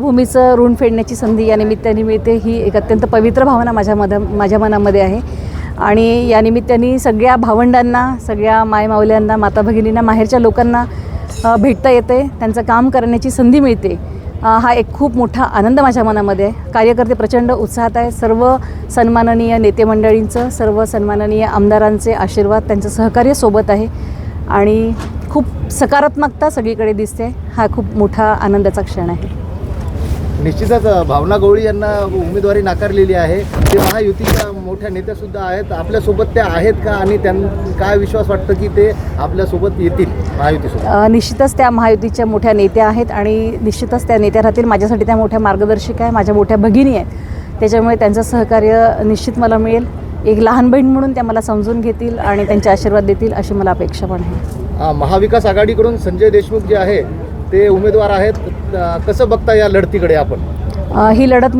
भूमीचं ऋण फेडण्याची संधी या निमित्ताने मिळते ही एक अत्यंत पवित्र भावना माझ्या मध माझ्या मनामध्ये आहे. आणि या निमित्ताने सगळ्या भावंडांना सगळ्या मायमावल्यांना माता भगिनींना माहेरच्या लोकांना भेटता येते त्यांचं काम करण्याची संधी मिळते. हा एक खूप मोठा आनंद माझ्या मनामध्ये आहे. कार्यकर्ते प्रचंड उत्साहात आहे सर्व सन्माननीय नेते मंडळींचं सर्व सन्माननीय आमदारांचे आशीर्वाद त्यांचं सहकार्य सोबत आहे. आणि खूप सकारात्मकता सगळीकडे दिसते. हा खूप मोठा आनंदाचा क्षण आहे. निश्चितच भावना गवळी यांना उमेदवारी नाकारलेली आहे. ते महायुतीच्या मोठ्या नेत्या सुद्धा आहेत. आपल्यासोबत त्या आहेत का? आणि त्यां काय विश्वास वाटतं की ते आपल्यासोबत येतील महायुतीसोबत? निश्चितच त्या महायुतीच्या मोठ्या नेत्या आहेत आणि निश्चितच त्या नेत्या राहतील. माझ्यासाठी त्या मोठ्या मार्गदर्शिका आहे माझ्या मोठ्या भगिनी आहेत. त्याच्यामुळे त्यांचं सहकार्य निश्चित मला मिळेल. एक लहान बहीण म्हणून त्या मला समजून घेतील आणि त्यांचे आशीर्वाद देतील अशी मला अपेक्षा पण आहे. महाविकास आघाडीकडून संजय देशमुख जे आहे ते उमेदवार आहेत. कसं बघता या लढतीकडे आपण? ही लढत